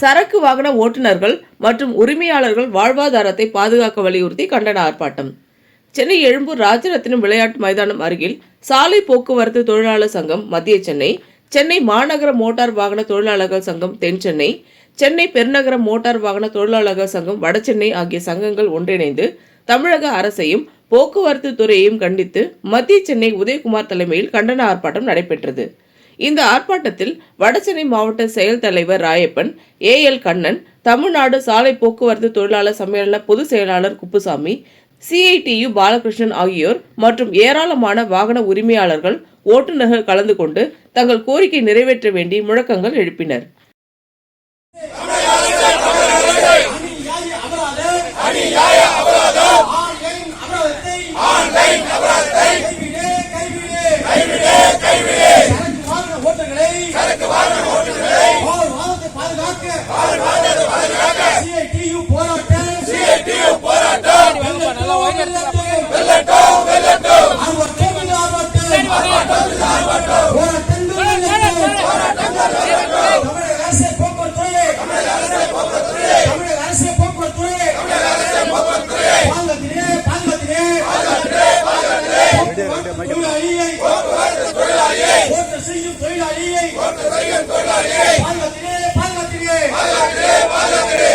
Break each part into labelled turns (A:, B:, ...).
A: சரக்கு வாகன ஓட்டுநர்கள் மற்றும் உரிமையாளர்கள் வாழ்வாதாரத்தை பாதுகாக்க வலியுறுத்தி கண்டன ஆர்ப்பாட்டம். சென்னை எழும்பூர் ராஜரத்தினம் விளையாட்டு மைதானம் அருகில் சாலை போக்குவரத்து தொழிலாளர் சங்கம் மத்திய சென்னை சென்னை மாநகர மோட்டார் வாகன தொழிலாளர்கள் சங்கம் தென் சென்னை சென்னை பெருநகர மோட்டார் வாகன தொழிலாளர்கள் சங்கம் வடசென்னை ஆகிய சங்கங்கள் ஒன்றிணைந்து தமிழக அரசையும் போக்குவரத்து துறையையும் கண்டித்து மத்திய சென்னை உதயகுமார் தலைமையில் கண்டன ஆர்ப்பாட்டம் நடைபெற்றது. இந்த ஆர்ப்பாட்டத்தில் வடசென்னை மாவட்ட செயல் தலைவர் ராயப்பன் ஏ எல் கண்ணன் தமிழ்நாடு சாலை போக்குவரத்து தொழிலாளர் சம்மேளன பொதுச் செயலாளர் குப்புசாமி சிஐடியு பாலகிருஷ்ணன் ஆகியோர் மற்றும் ஏராளமான வாகன உரிமையாளர்கள் ஓட்டுநர்கள் கலந்து கொண்டு தங்கள் கோரிக்கை நிறைவேற்ற வேண்டி முழக்கங்கள் எழுப்பினர்
B: கைவிடு, கைவிடு. சரக்கு வாகன ஓட்டுநர்களை வாழ்வாதாரத்தை பாதுகாக்க CITU போராட்டம் வெல்லட்டும், வெல்லட்டும். ஆர்ப்பாட்டத்தில் ஆர்ப்பாட்டம். போராட்டங்கள் வெல்லட்டும். தமிழக அரசு போக்குவரத்துறை தமிழக அரசு போக்குவரத்துறை பாதுகாத்தினே, பாதுகாத்தினே. தொழிலாளியை ஓட்டு செய்யும் தொழிலாளியை பாதுகாத்தினே, பாதுகாத்தினே.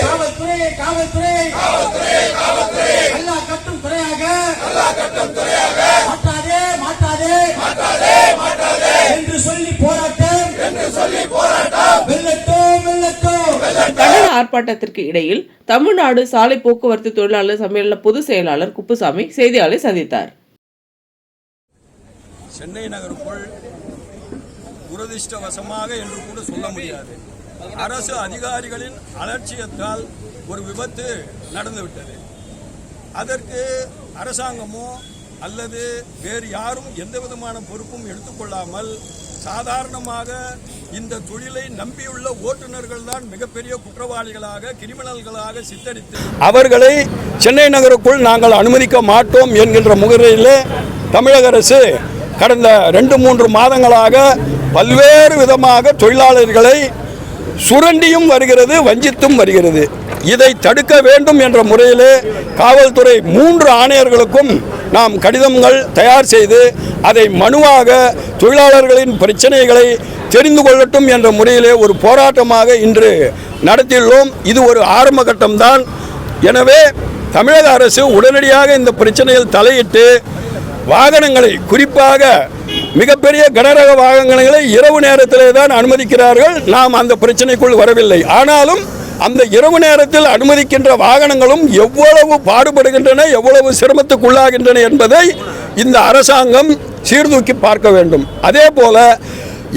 B: காவல்துறை காவல்துறை எல்லா கட்டும் துறையாக. மாட்டாதே என்று சொல்லி போராட்டம். வெல்லட்டும் வெல்லட்டும்.
A: கண்டன ஆர்ப்பாட்டத்திற்கு இடையில் தமிழ்நாடு சாலை போக்குவரத்து தொழிலாளர் சம்மேளன பொதுச் செயலாளர் குப்புசாமி செய்தியாளரை சந்தித்தார்.
C: சென்னை நகருக்குள் துரதிர்ஷ்டவசமாக என்று கூட சொல்ல முடியாது. அரசு அதிகாரிகளின் அலட்சியத்தால் ஒரு விபத்து நடந்துவிட்டது. அதற்கு அரசாங்கமோ அல்லது வேறு யாரும் எந்த விதமான பொறுப்பும் எடுத்துக்கொள்ளாமல் சாதாரணமாக இந்த தொழிலை நம்பியுள்ள ஓட்டுநர்கள் தான் மிகப்பெரிய குற்றவாளிகளாக கிரிமினல்களாக சித்தரித்து அவர்களை சென்னை நகருக்குள் நாங்கள் அனுமதிக்க மாட்டோம் என்கின்ற முகரையில் தமிழக அரசு கடந்த ரெண்டு மூன்று மாதங்களாக பல்வேறு விதமாக தொழிலாளர்களை சுரண்டியும் வருகிறது வஞ்சித்தும் வருகிறது. இதை தடுக்க வேண்டும் என்ற முறையிலே காவல்துறை மூன்று ஆணையர்களுக்கும் நாம் கடிதங்கள் தயார் செய்து அதை மனுவாக தொழிலாளர்களின் பிரச்சனைகளை தெரிந்து கொள்ளட்டும் என்ற முறையிலே ஒரு போராட்டமாக இன்று நடத்தியுள்ளோம். இது ஒரு ஆரம்ப கட்டம்தான். எனவே தமிழக அரசு உடனடியாக இந்த பிரச்சனையில் தலையிட்டு வாகனங்களை குறிப்பாக மிகப்பெரிய கனரக வாகனங்களை இரவு நேரத்திலே தான் அனுமதிக்கிறார்கள். நாம் அந்த பிரச்சனைக்குள் வரவில்லை. ஆனாலும் அந்த இரவு நேரத்தில் அனுமதிக்கின்ற வாகனங்களும் எவ்வளவு பாடுபடுகின்றன எவ்வளவு சிரமத்துக்குள்ளாகின்றன என்பதை இந்த அரசாங்கம் சீர்தூக்கி பார்க்க வேண்டும். அதே போல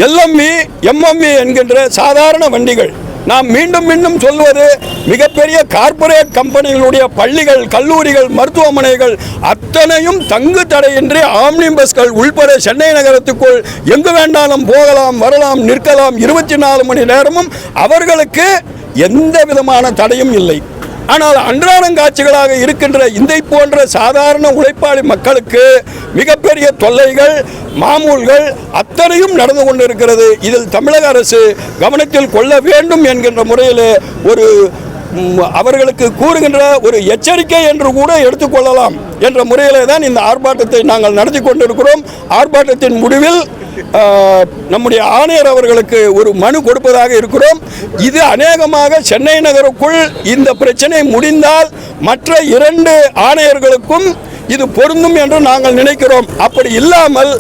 C: எல்எம்வி எம்எம்இ என்கின்ற சாதாரண வண்டிகள் நாம் மீண்டும் மீண்டும் சொல்வது மிகப்பெரிய கார்ப்பரேட் கம்பெனிகளுடைய பள்ளிகள் கல்லூரிகள் மருத்துவமனைகள் அத்தனையும் தங்கு தடையின்றி ஆம்னி பஸ்கள் உள்பட சென்னை நகரத்துக்குள் எங்கு வேண்டாலும் போகலாம் வரலாம் நிற்கலாம். இருபத்தி நாலு மணி நேரமும் அவர்களுக்கு எந்த விதமான தடையும் இல்லை. ஆனால் அன்றாடங்காட்சிகளாக இருக்கின்ற இதை போன்ற சாதாரண உழைப்பாளி மக்களுக்கு மிகப்பெரிய தொல்லைகள் மாமூல்கள் அத்தனையும் நடந்து கொண்டிருக்கிறது. இதில் தமிழக அரசு கவனத்தில் கொள்ள வேண்டும் என்கின்ற முறையில் ஒரு அவர்களுக்கு கூறுகின்ற ஒரு எச்சரிக்கை என்று கூட எடுத்துக்கொள்ளலாம் என்ற முறையிலே தான் இந்த ஆர்ப்பாட்டத்தை நாங்கள் நடத்தி கொண்டிருக்கிறோம். ஆர்ப்பாட்டத்தின் முடிவில் நம்முடைய ஆணையர் அவர்களுக்கு ஒரு மனு கொடுப்பதாக இருக்கிறோம். இது அநேகமாக சென்னை நகருக்குள் இந்த பிரச்சனை முடிந்தால் மற்ற இரண்டு ஆணையர்களுக்கும் இது பொருந்தும் என்று நாங்கள் நினைக்கிறோம். அப்படி இல்லாமல்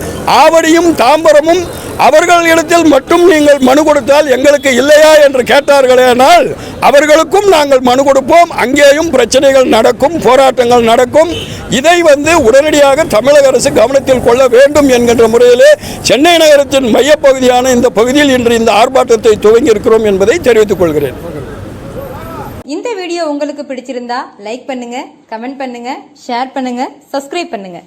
C: ஆவடியும் தாம்பரமும் அவர்களிடத்தில் மட்டும் நீங்கள் மனு கொடுத்தால் எங்களுக்கு இல்லையா என்று கேட்டார்களேனால் அவர்களுக்கும் நாங்கள் மனு கொடுப்போம். அங்கேயும் பிரச்சனைகள் நடக்கும் போராட்டங்கள் நடக்கும். இதை வந்து உடனடியாக தமிழக அரசு கவனத்தில் கொள்ள வேண்டும் என்கின்ற முறையிலே சென்னை நகரத்தின் மையப்பகுதியான இந்த பகுதியில் இன்று இந்த ஆர்ப்பாட்டத்தை துவங்கி இருக்கிறோம் என்பதை தெரிவித்துக் கொள்கிறேன்.
D: இந்த வீடியோ உங்களுக்கு பிடிச்சிருந்தா லைக் பண்ணுங்க கமெண்ட் பண்ணுங்க ஷேர் பண்ணுங்க சப்ஸ்கிரைப் பண்ணுங்க.